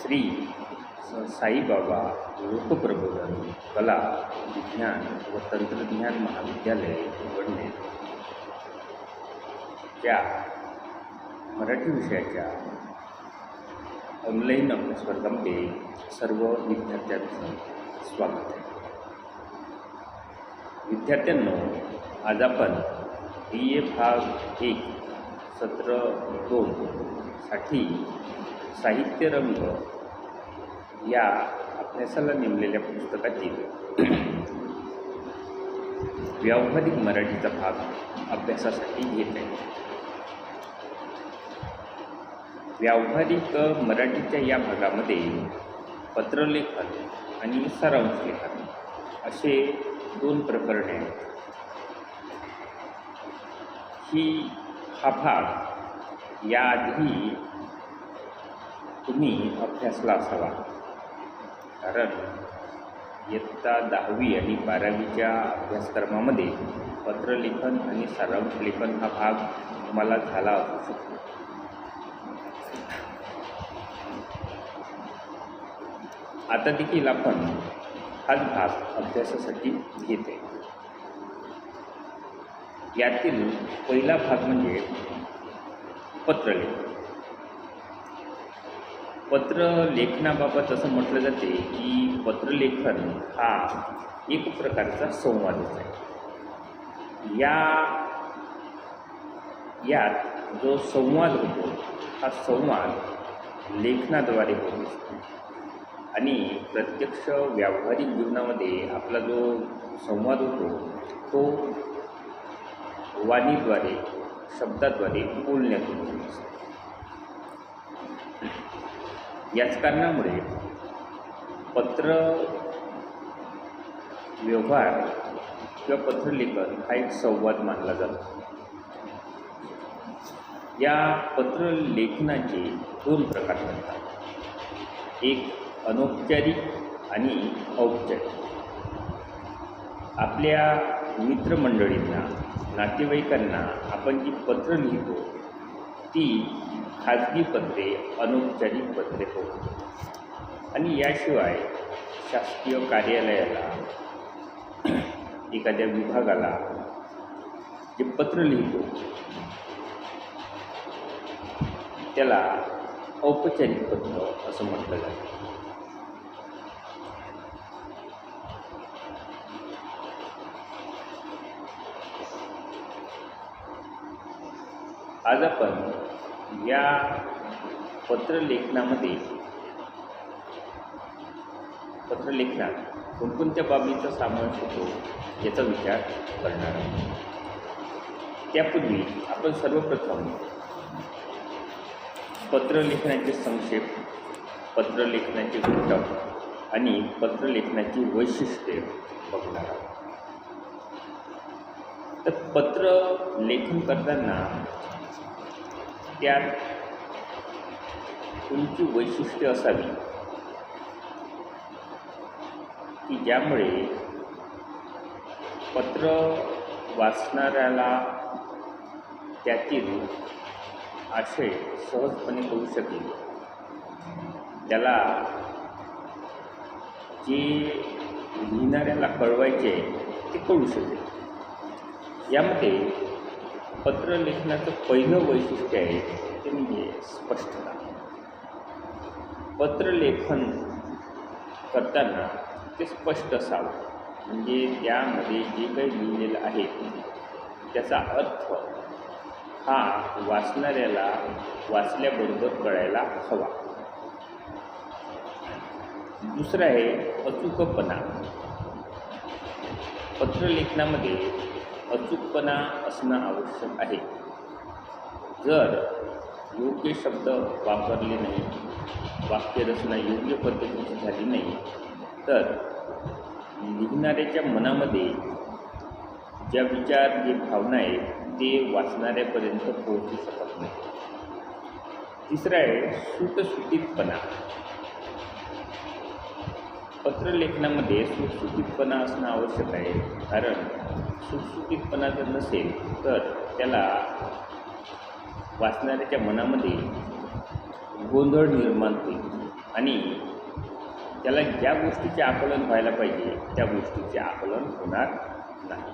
श्री स- साईबाबा लोकप्रबोधन कला विज्ञान व तंत्रज्ञान महाविद्यालय उघडणे. त्या मराठी विषयाच्या ऑनलाईन अभ्यासवर्गामध्ये सर्व विद्यार्थ्यांचं स्वागत आहे. विद्यार्थ्यांनो आज आपण बी ए भाग एक सत्र दोन साठी साहित्य रंग या अभ्यासाला नेमलेल्या पुस्तकातील व्यावहारिक मराठीचा भाग अभ्यासासाठी घेत आहे. व्यावहारिक मराठीच्या या भागामध्ये पत्रलेखन आणि सारांश लेखन असे दोन प्रकरणे आहेत. ही हा भाग याआधी तुम्ही अभ्यासला असावा. कारण इयत्ता दहावी आणि बारावीच्या अभ्यासक्रमामध्ये पत्रलेखन आणि सारांश लेखन हा भाग तुम्हाला झाला असू शकतो. आता देखील आपण हाच भाग अभ्यासासाठी घेत. आहे यातील पहिला भाग म्हणजे पत्रलेखन पत्रलेखनाबाबत असं म्हटलं जाते की पत्रलेखन हा एक प्रकारचा संवादच आहे. या यात जो संवाद होतो हा संवाद लेखनाद्वारे होत असतो. आणि प्रत्यक्ष व्यावहारिक जीवनामध्ये आपला जो संवाद होतो तो वाणीद्वारे शब्दाद्वारे बोलण्यातून होत याच कारणामुळे पत्र व्यवहार किंवा पत्रलेखन हा एक संवाद मानला जातो. या पत्रलेखनाचे दोन प्रकार असतात एक अनौपचारिक आणि औपचारिक. आपल्या मित्रमंडळींना नातेवाईकांना आपण जी पत्र लिहितो ती खाजगी पत्रे अनौपचारिक पत्रे होत आणि याशिवाय शासकीय कार्यालयाला एखाद्या विभागाला जे पत्र लिहितो त्याला औपचारिक पत्र असं म्हटलं जातं. आज आपण या पत्रलेखनामध्ये पत्रलेखनात कोणकोणत्या बाबीचा समावेश होतो याचा विचार करणार आहोत. त्यापूर्वी आपण सर्वप्रथम पत्रलेखनाचे संक्षेप पत्रलेखनाचे घटक आणि पत्रलेखनाची वैशिष्ट्ये बघणार आहोत. तर पत्र लेखन करताना त्यात तुमची वैशिष्ट्य असावी. की ज्यामुळे पत्र वाचणाऱ्याला त्यातील आशय सहजपणे कळू शकेल. त्याला जे लिहिणाऱ्याला कळवायचे ते कळू शकेल. यामध्ये पत्रलेखनाचं पहिलं वैशिष्ट्य आहे ते म्हणजे स्पष्टता. पत्रलेखन करताना ते स्पष्ट असावं. म्हणजे त्यामध्ये जे काही लिहिलेलं आहे त्याचा अर्थ हा वाचणाऱ्याला वाचल्याबरोबर कळायला हवा. दुसरं आहे अचूकपणा. पत्रलेखनामध्ये अचूकपणा असणं आवश्यक आहे. जर योग्य शब्द वापरले नाही वाक्यरचना योग्य पद्धतीची झाली नाही तर लिहिणाऱ्याच्या मनामध्ये ज्या विचार जे भावना आहेत ते वाचणाऱ्यापर्यंत पोहोचू शकत नाही. तिसरं आहे सुटसुटीतपणा. पत्रलेखनामध्ये सुटसुटीतपणा असणं आवश्यक आहे कारण सुटसुटीतपणा जर नसेल तर त्याला वाचणाऱ्याच्या मनामध्ये गोंधळ निर्माण होईल. आणि त्याला ज्या गोष्टीचे आकलन व्हायला पाहिजे त्या गोष्टीचे आकलन होणार नाही.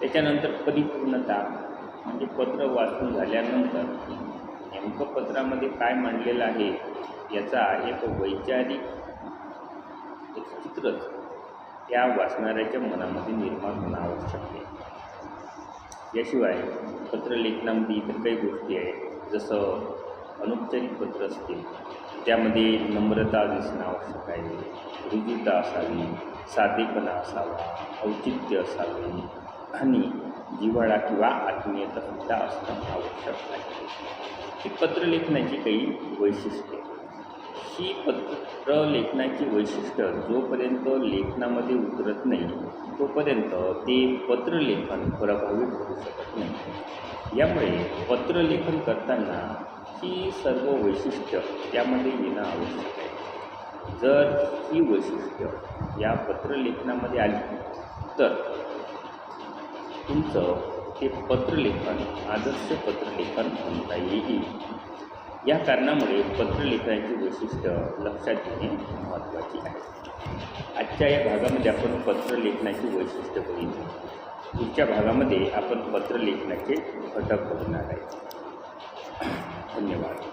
त्याच्यानंतर परिपूर्णता म्हणजे पत्र वाचून झाल्यानंतर नेमकं पत्रामध्ये काय मांडलेलं आहे याचा एक वैचारिक एक चित्रच त्या वाचणाऱ्याच्या मनामध्ये निर्माण होणं आवश्यक आहे. याशिवाय पत्रलेखनामध्ये इतर काही गोष्टी आहेत. जसं अनौपचारिक पत्र असतील त्यामध्ये नम्रता दिसणं आवश्यक आहे. रुजुता असावी साधेपणा असावा औचित्य असावे आणि जिव्हाळा किंवा आत्मीयतासुद्धा असणं आवश्यक आहे. ही पत्रलेखनाची काही वैशिष्ट्ये ही पत्रलेखनाची वैशिष्ट्य. जोपर्यंत लेखनामध्ये उतरत नाही तोपर्यंत ते पत्रलेखन प्रभावित होऊ शकत नाही. यामुळे पत्रलेखन करताना ही सर्व वैशिष्ट्य त्यामध्ये येणं आवश्यक आहे. जर ही वैशिष्ट्य या पत्रलेखनामध्ये आली तर तुमचं ते पत्रलेखन आदर्श पत्रलेखन म्हणता येईल. या कारणामुळे पत्रलेखनाची वैशिष्ट्य लक्षात घेणे महत्त्वाचे आहे. आजच्या या भागामध्ये आपण पत्रलेखनाची वैशिष्ट्य बघितली. पुढच्या भागामध्ये आपण पत्रलेखनाचे घटक बघणार आहे. धन्यवाद.